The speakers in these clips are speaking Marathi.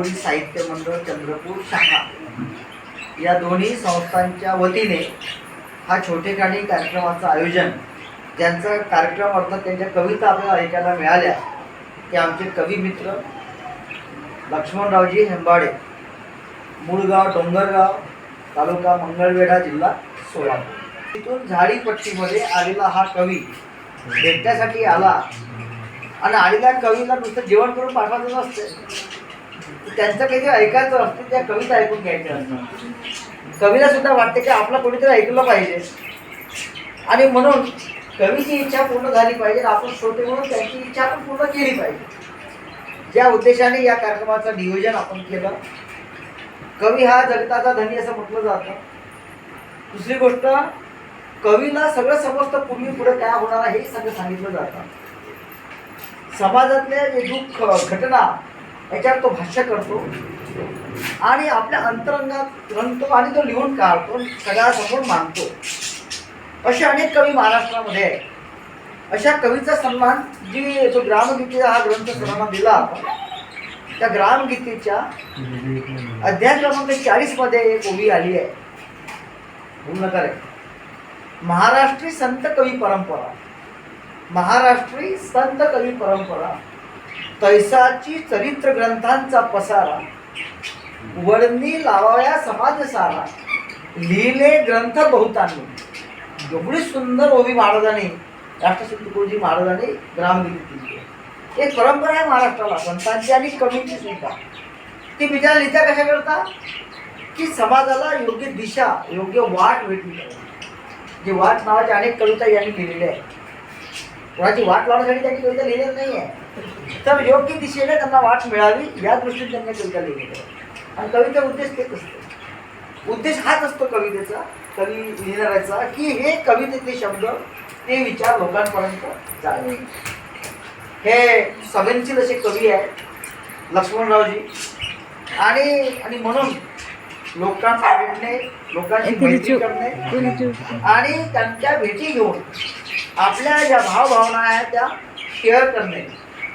निगोडी साहित्य मंडळ चंद्रपूर शाखा. या दोन्ही संस्थांच्या वतीने हा छोटेखानी कार्यक्रमाचं आयोजन ज्यांचा कार्यक्रम अर्थात त्यांच्या कविता आपल्याला ऐकायला मिळाल्या ते आमचे कवी मित्र लक्ष्मणरावजी हेंबाडे मूळगाव डोंगरगाव तालुका मंगळवेढा जिल्हा सोलापूर. तिथून झाडीपट्टीमध्ये आलेला हा कवी भेटण्यासाठी आला आणि आलेल्या कवीला नुसतं जेवण करून पाठवायचं असते त्यांचं काही ऐकायचं असते त्या कविता ऐकून घ्यायच्या असतात. कवीला सुद्धा वाटते की आपला कोणीतरी ऐकलं पाहिजे. आणि म्हणून कवीची इच्छा पूर्ण झाली पाहिजे आपण श्रोते म्हणून त्यांची इच्छा आपण पूर्ण केली पाहिजे. ज्या उद्देशाने या कार्यक्रमाचं नियोजन आपण केलं कवी हा जगताचा धनी असं म्हटलं जातं. दुसरी गोष्ट कवीला सगळं समजतं पूर्वी पुढे काय होणार आहे हे सगळं सांगितलं जातं. समाजातल्या जे दुःख घटना याच्यावर तो भाष्य करतो. आणि आपल्या अंतरंगात रंगतो आणि तो लिहून काढतो सगळ्यासमोर मानतो असे अनेक कवी महाराष्ट्रामध्ये आहेत. अशा कवीचा सन्मान जी जो ग्रामगीतेचा हा ग्रंथ सन्मान दिला आपण त्या ग्रामगीतेच्या अध्याय क्रमांक चाळीसमध्ये एक उभी आली आहे. पूर्ण करे महाराष्ट्री संत कवी परंपरा. महाराष्ट्री संत कवी परंपरा. तैसाची चरित्र ग्रंथांचा पसारा. वडणी लावाया समाज सारा लिहिले ग्रंथ बहुतांनी. एवढी सुंदर ओवी महाराजांनी राष्ट्रसंत तुकोजी महाराजांनी ग्रामगीत दिली एक परंपरा आहे महाराष्ट्राला संतांची आणि कवीची सुद्धा. ती बिचारा लिहित्या कशा करता? की समाजाला योग्य दिशा योग्य वाट भेटली जे वाट नावाच्या अनेक कविता यांनी लिहिलेल्या आहेत. कोणाची वाट लावण्यासाठी त्यांनी कविता लिहिलेली नाही आहे तर योग्य दिशेने त्यांना वाट मिळावी या दृष्टीने त्यांनी कविता लिहिलेल्या आहे. आणि कविता उद्देश तेच असतो. उद्देश हाच असतो कवितेचा कवी लिहिणाऱ्याचा की हे कवितेतले शब्द ते विचार लोकांपर्यंत जावे. हे संवेदनशील असे कवी आहेत लक्ष्मणरावजी. आणि आणि म्हणून लोकांना भेटणे लोकांशी मैत्री करणे आणि त्यांच्या भेटी घेऊन आपल्या ज्या भावभावना आहेत त्या शेअर करणे.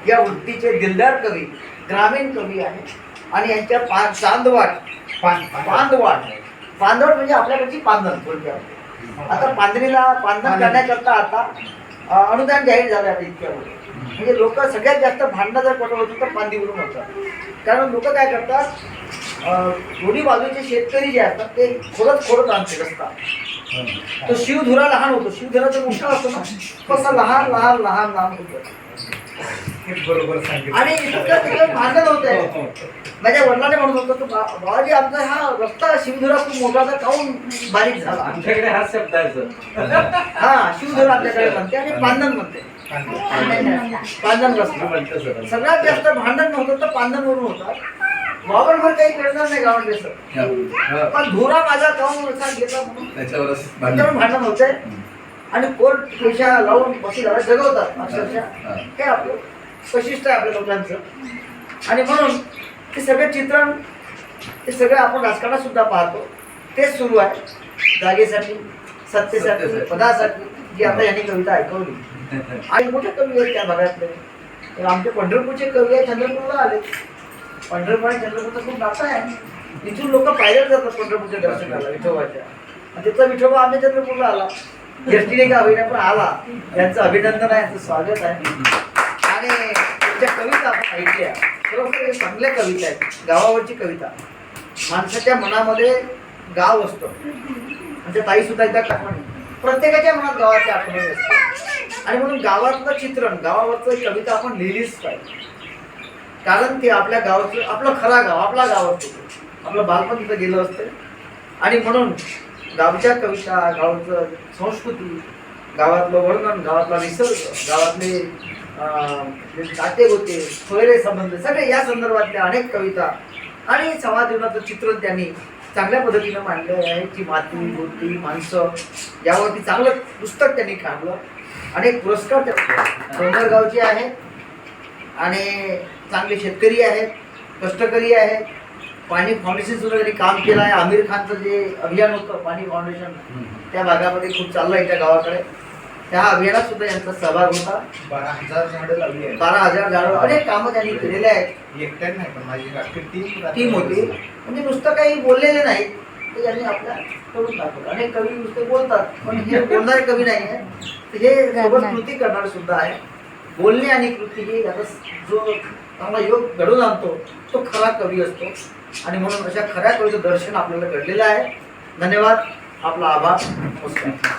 या वृत्तीचे दिलदार कवी ग्रामीण कवी आहेत आणि यांच्या पा चांदवाट पांदवाट पांदवाट म्हणजे आपल्याकडची पांधन थोडक्यात आता पांढरीला पांधन करण्याकरता आता अनुदान जाहीर झालं आता इतक्यामध्ये. म्हणजे लोक सगळ्यात जास्त भांडणं जर पटत होतं तर पांदीवरून होतात. कारण लोक काय करतात दोन्ही बाजूचे शेतकरी जे असतात ते खोडत खोडत आणते रस्ता. तो शिवधुरा लहान होतो. शिवधुरा तर मोठा असतो ना तसा लहान लहान लहान लहान होतो. बरोबर सांगितलं. आणि इतकं तिकडे भांडण होत माझ्या वडिलांनी म्हणत होतं की बा- बाबाजी आमचा हा रस्ता शिवधुरा खूप मोठा होता काहून बारीक झाला? आमच्याकडे हा शब्द आहे सर. हा शिवधुरा आपल्याकडे म्हणते आणि पांधन म्हणते. पांधन रस्ता. सगळ्यात जास्त भांडण नव्हतं तर पांधनवरून होतात वावरभर काही कळणार नाही गावात सर. पण धुरा माझा काहून रस्ता घेतला म्हणून. त्याच्यावरच त्याच्यावर भांडण होतंय आणि कोर्ट केशा लावून पशी झाला जगवतात अक्षरशः. हे आपलं वैशिष्ट्य आहे आपल्या लोकांचं. आणि म्हणून ते सगळं चित्रण ते सगळं आपण राजकारणात सुद्धा पाहतो. तेच सुरू आहे. जागेसाठी सत्तेसाठी. पदासाठी जी आता यांनी कविता ऐकवली. आणि मोठे कवी आहेत त्या भागातले. आमचे पंढरपूरचे कवी आहे चंद्रपूरला आले. पंढरपूर आणि चंद्रपूरचं खूप नातं आहे. इथून लोक पायदळ जातात पंढरपूरच्या दर्शनाला विठोबाच्या. आणि त्याचा विठोबा आम्ही चंद्रपूरला आला. एसटीने का होईना पण आला. यांचं अभिनंदन आहे यांचं स्वागत आहे. आणि त्यांच्या कविता आपण ऐकल्या. खरोखर चांगल्या कविता आहेत. गावावरची कविता. माणसाच्या मनामध्ये गाव असतं. म्हणजे ताई सुद्धा एकदा आठवण प्रत्येकाच्या मनात गावाची आठवण असते. आणि म्हणून गावातलं चित्रण गावावरचं कविता आपण लिहिलीच पाहिजे. कारण ते आपल्या गावाचं आपलं खरा गाव आपला गाव असतो आपलं बालपण तिथं गेलं असतं. आणि म्हणून गावच्या कविता गावाचं संस्कृती गावातलं वर्णन गावातला निसर्ग गावातले नाते होते सोयरे संबंध सगळे या संदर्भातल्या अनेक कविता आणि समाज जीवनाचं चित्रण त्यांनी चांगल्या पद्धतीनं मांडलं आहे. की माती मूर्ती माणसं यावरती चांगलं पुस्तक त्यांनी काढलं. अनेक पुरस्कार त्या डोंगरगावचे आहेत आणि चांगले शेतकरी आहेत कष्टकरी आहेत पाणी फाउंडेशन सुद्धा त्यांनी काम केलं आहे. आमिर खानचं जे अभियान होतं पाणी फाउंडेशन त्या भागामध्ये खूप चाललं आहे त्या गावाकडे. त्या अभियानात सुद्धा यांचा सहभाग होता. बारा हजार झाडं लावली आहेत. बारा हजार झाडं अनेक कामं त्यांनी केलेले आहेत. एकट्याने नाही पण माझी रात्री टीम टीम होती. म्हणजे नुसतं काही बोललेले नाही. ते त्यांनी आपल्या करून दाखवलं. अनेक कवी नुसते बोलतात पण हे बोलणारे कवी नाही आहे हे सोबत कृती करणारे सुद्धा आहे बोलणे आणि कृती ही याचा जो चांगला योग घडून आणतो तो खरा कवी असतो. आणि म्हणून अशा खऱ्या कवीचं दर्शन आपल्याला घडलेलं आहे. धन्यवाद. आपला आभार. नमस्कार.